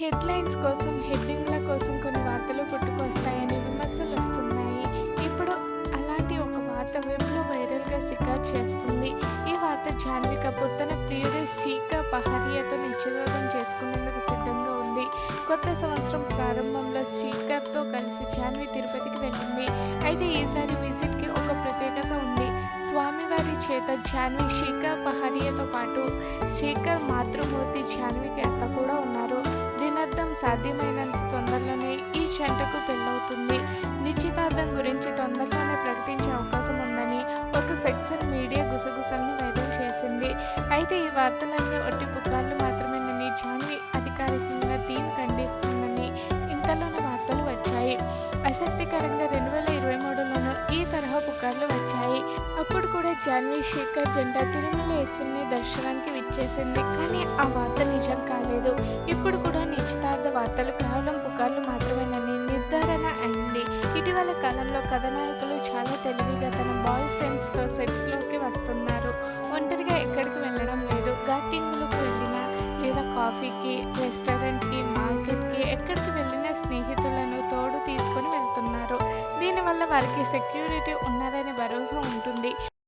Headlines కోసం హెడ్డింగ్ల కోసం కొన్ని వార్తలు పుట్టుకొస్తాయని విమర్శలు వస్తున్నాయి ఇప్పుడు అలాంటి ఒక వార్త వెబ్లో వైరల్గా షికారు చేస్తుంది. ఈ వార్త జాన్వీ కపూర్ తన ప్రియుడు సీకా పహారియతో నిశ్చితార్థం చేసుకునేందుకు సిద్ధంగా ఉంది. కొత్త సంవత్సరం ప్రారంభంలో సీకర్తో కలిసి జాన్వి తిరుపతికి వెళ్ళింది. అయితే ఈసారి విజిట్కి ఒక ప్రత్యేకత ఉంది. స్వామివారి చేత జాన్వి శేఖర్ పహారియాతో పాటు శేఖర్ మాతృమూర్తి జాన్వికి అత్త సాధ్యమైనంత తొందరలోనే ఈ జంటకు పెళ్ళవుతుంది. నిశ్చితార్థం గురించి తొందరలోనే ప్రకటించే అవకాశం ఉందని ఒక సెక్షన్ మీడియా గుసగుసల్ని వైరల్ చేసింది. అయితే ఈ వార్తలన్నీ ఒట్టి పుకార్లు మాత్రమేనని జాన్వి అధికారికంగా టీం ఖండిస్తుందని ఇంతలోనే వార్తలు వచ్చాయి. ఆసక్తికరంగా రెండు వేల ఇరవై మూడులోనూ ఈ తరహా పుకార్లు వచ్చాయి. అప్పుడు కూడా జాన్వి శేఖర్ జెండ తిరుమలేశ్వరిని దర్శనానికి విచ్చేసింది. కానీ ఆ వార్త వార్తలు కేవలం పుకార్లు మాత్రమేనని నిర్ధారణ అయింది. ఇటీవల కాలంలో కథనాయకులు చాలా తెలివిగా తన బాయ్ ఫ్రెండ్స్తో సెట్స్లోకి వస్తున్నారు. ఒంటరిగా ఎక్కడికి వెళ్ళడం లేదు. ఘాటింగులకు వెళ్ళినా లేదా కాఫీకి రెస్టారెంట్కి మార్కెట్కి ఎక్కడికి వెళ్ళినా స్నేహితులను తోడు తీసుకొని వెళ్తున్నారు. దీనివల్ల వారికి సెక్యూరిటీ ఉన్నారని